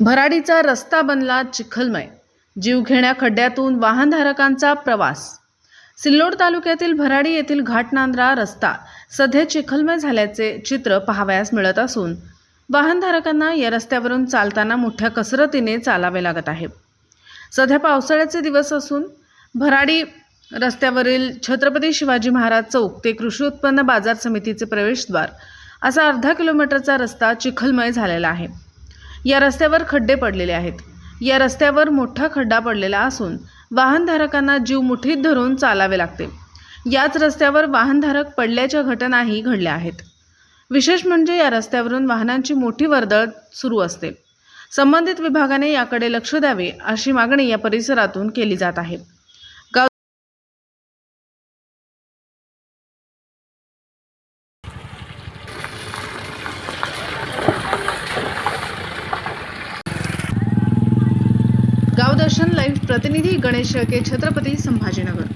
भराडीचा रस्ता बनला चिखलमय. जीवघेण्या खड्ड्यातून वाहनधारकांचा प्रवास. सिल्लोड तालुक्यातील भराडी येथील घाटनांद्रा रस्ता सध्या चिखलमय झाल्याचे चित्र पाहावयास मिळत असून वाहनधारकांना या रस्त्यावरून चालताना मोठ्या कसरतीने चालावे लागत आहे. सध्या पावसाळ्याचे दिवस असून भराडी रस्त्यावरील छत्रपती शिवाजी महाराज चौक ते कृषी उत्पन्न बाजार समितीचे प्रवेशद्वार असा अर्धा किलोमीटरचा रस्ता चिखलमय झालेला आहे. या रस्त्यावर खड्डे पडलेले आहेत. या रस्त्यावर मोठा खड्डा पडलेला असून वाहनधारकांना जीव मुठीत धरून चालावे लागते. याच रस्त्यावर वाहनधारक पडल्याच्या घटनाही घडल्या आहेत. विशेष म्हणजे या रस्त्यावरून वाहनांची मोठी वर्दळ सुरू असते. संबंधित विभागाने याकडे लक्ष द्यावे अशी मागणी या परिसरातून केली जात आहे. गावदर्शन लाईव्ह प्रतिनिधी गणेश शेळके छत्रपती संभाजीनगर.